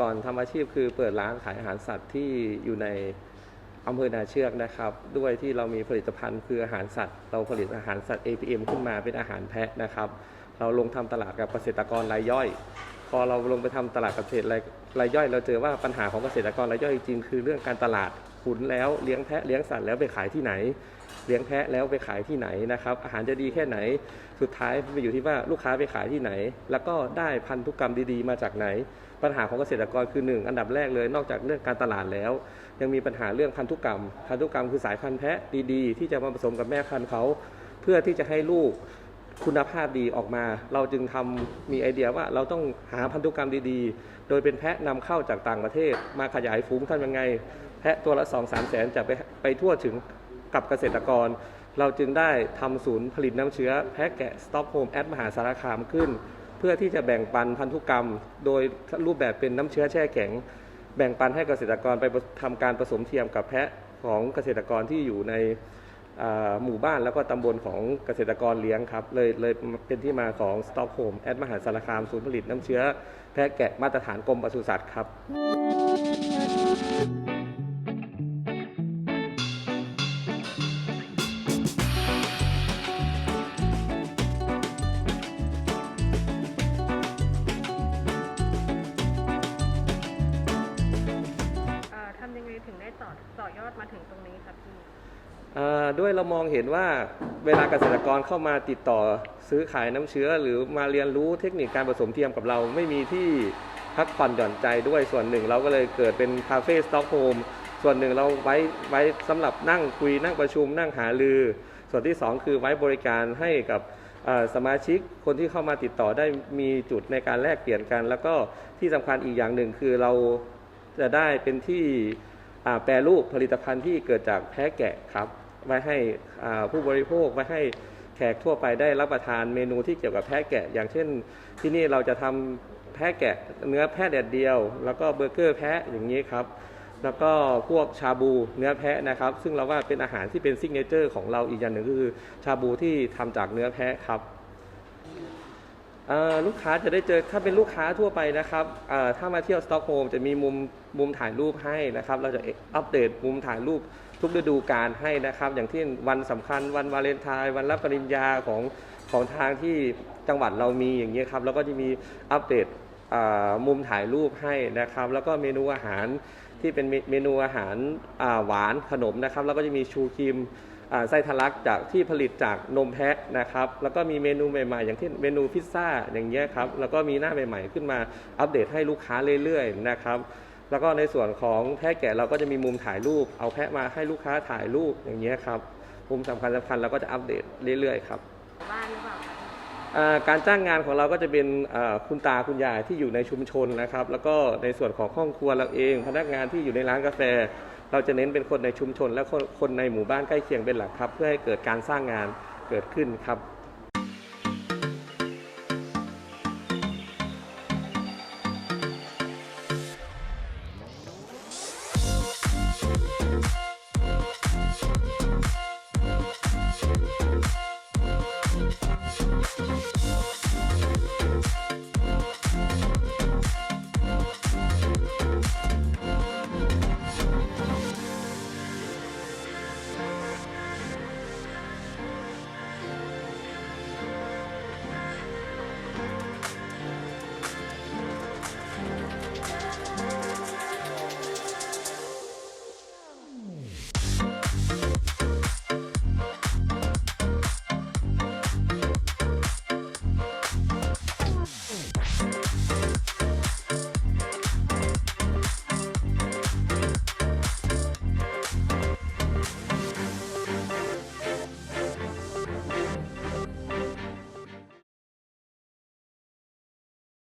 กรทำอาชีพคือเปิดร้านขายอาหารสัตว์ที่อยู่ในอำเภอนาเชือกนะครับ ด้วยที่เรามีผลิตภัณฑ์คืออาหารสัตว์ เราผลิตอาหารสัตว์ APM ขึ้นมาเป็นอาหารแพะนะครับ เราลงทำตลาดกับเกษตรกรรายย่อย พอเราลงไปทำตลาดกับเกษตรรายย่อย เราเจอว่าปัญหาของเกษตรกรรายย่อยจริงคือเรื่องการตลาดขุนแล้วเลี้ยงแพะเลี้ยงสัตว์แล้วไปขายที่ไหน เลี้ยงแพะแล้วไปขายที่ไหนนะครับ อาหารจะดีแค่ไหน สุดท้ายไปอยู่ที่ว่าลูกค้าไปขายที่ไหน แล้วก็ได้พันธุกรรมดีๆ มาจากไหน ปัญหาของเกษตรกรคือหนึ่งอันดับแรกเลย นอกจากเรื่องการตลาดแล้ว ยังมีปัญหาเรื่องพันธุกรรม พันธุกรรมคือสายพันธุ์แพะดีๆ ที่จะมาผสมกับแม่พันธุ์เขา เพื่อที่จะให้ลูกคุณภาพดีออกมา เราจึงทำมีไอเดียว่าเราต้องหาพันธุกรรมดีๆ โดยเป็นแพะนำเข้าจากต่างประเทศ มาขยายฝูงท่านยังไง แพะตัวละ2 3แสนจะไปไปทั่วถึงกับเกษตรกร เราจึงได้ทำศูนย์ผลิตน้ำเชื้อ แพะแกะสต็อกโฮมแอดมหาสารคามขึ้น เพื่อที่จะแบ่งปันพันธุกรรม โดยรูปแบบเป็นน้ำเชื้อแช่แข็ง แบ่งปันให้เกษตรกรไปทำการผสมเทียมกับแพะของเกษตรกรที่อยู่ในหมู่บ้านแล้วก็ตำบลของเกษตรกรเลี้ยงครับ เลยเลยเป็นที่มาของสต็อกโฮมแอดมหาสารคามศูนย์ผลิตน้ำเชื้อ แพะแกะมาตรฐานกรมปศุสัตว์ครับ ต่อยอดมาถึงตรงนี้ครับพี่ด้วยเรามองเห็นว่าเวลาเกษตรกรเข้ามาติดต่อซื้อขายน้ำเชื้อ หรือมาเรียนรู้เทคนิคการผสมเทียมกับเราไม่มีที่พักผ่อนหย่อนใจด้วยส่วนหนึ่งเราก็เลยเกิดเป็นคาเฟ่สต็อกโฮมส่วนหนึ่งเราไว้ไว้สำหรับนั่งคุยนั่งประชุมนั่งหารือ ส่วนที่ 2 คือไว้บริการให้กับสมาชิกคนที่เข้ามาติดต่อได้มีจุดในการแลกเปลี่ยนกัน แล้วก็ที่สำคัญอีกอย่างหนึ่งคือเราจะได้เป็นที่ แปรรูปผลิตภัณฑ์ที่เกิดจากแพะแกะครับไว้ให้ผู้บริโภคไว้ให้แขกทั่วไปได้รับประทานเมนูที่เกี่ยวกับแพะแกะ อย่างเช่น ที่นี่เราจะทำแพะแกะเนื้อแพะแดดเดียว แล้วก็เบอร์เกอร์แพะอย่างนี้ครับแล้วก็พวกชาบูเนื้อแพะนะครับ ซึ่งเราว่าเป็นอาหารที่เป็นซิกเนเจอร์ของเราอีกอย่างหนึ่งก็คือ ชาบูที่ทำจากเนื้อแพะครับ ลูกค้าจะได้เจอถ้าเป็นลูกค้าทั่วไปนะครับถ้ามาเที่ยวสต็อกโฮล์มจะมีมุมมุมถ่ายรูปให้นะครับ เราจะอัปเดตมุมถ่ายรูปทุกฤดูกาลให้นะครับ อย่างที่วันสำคัญวันวาเลนไทน์วันรับปริญญาของของทางที่จังหวัดเรามีอย่างนี้ยครับ แล้วก็จะมีอัปเดตมุมถ่ายรูปให้นะครับ แล้วก็เมนูอาหารที่เป็นเมนูอาหารหวานขนมนะครับ แล้วก็จะมีชูครีม ไส้ทะลักจากที่ผลิตจากนมแพะนะครับ แล้วก็มีเมนูใหม่ๆ อย่างเช่นเมนูพิซซ่าอย่างเงี้ยครับ แล้วก็มีหน้าใหม่ ๆ ขึ้นมาอัปเดตให้ลูกค้าเรื่อยๆนะครับ แล้วก็ในส่วนของแพะแกะเราก็จะมีมุมถ่ายรูป เอาแพะมาให้ลูกค้าถ่ายรูปอย่างเงี้ยครับ มุมสำคัญสำคัญเราก็จะอัปเดตเรื่อยๆครับบ้านหรือเปล่าครับอ่าการจ้างงานของเราก็จะเป็นอ่าคุณตาคุณยายที่อยู่ในชุมชนนะครับ แล้วก็ในส่วนของห้องครัวเราเอง พนักงานที่อยู่ในร้านกาแฟ เราจะเน้นเป็นคนในชุมชนและคนคนในหมู่บ้านใกล้เคียงเป็นหลักครับ เพื่อให้เกิดการสร้างงานเกิดขึ้นครับ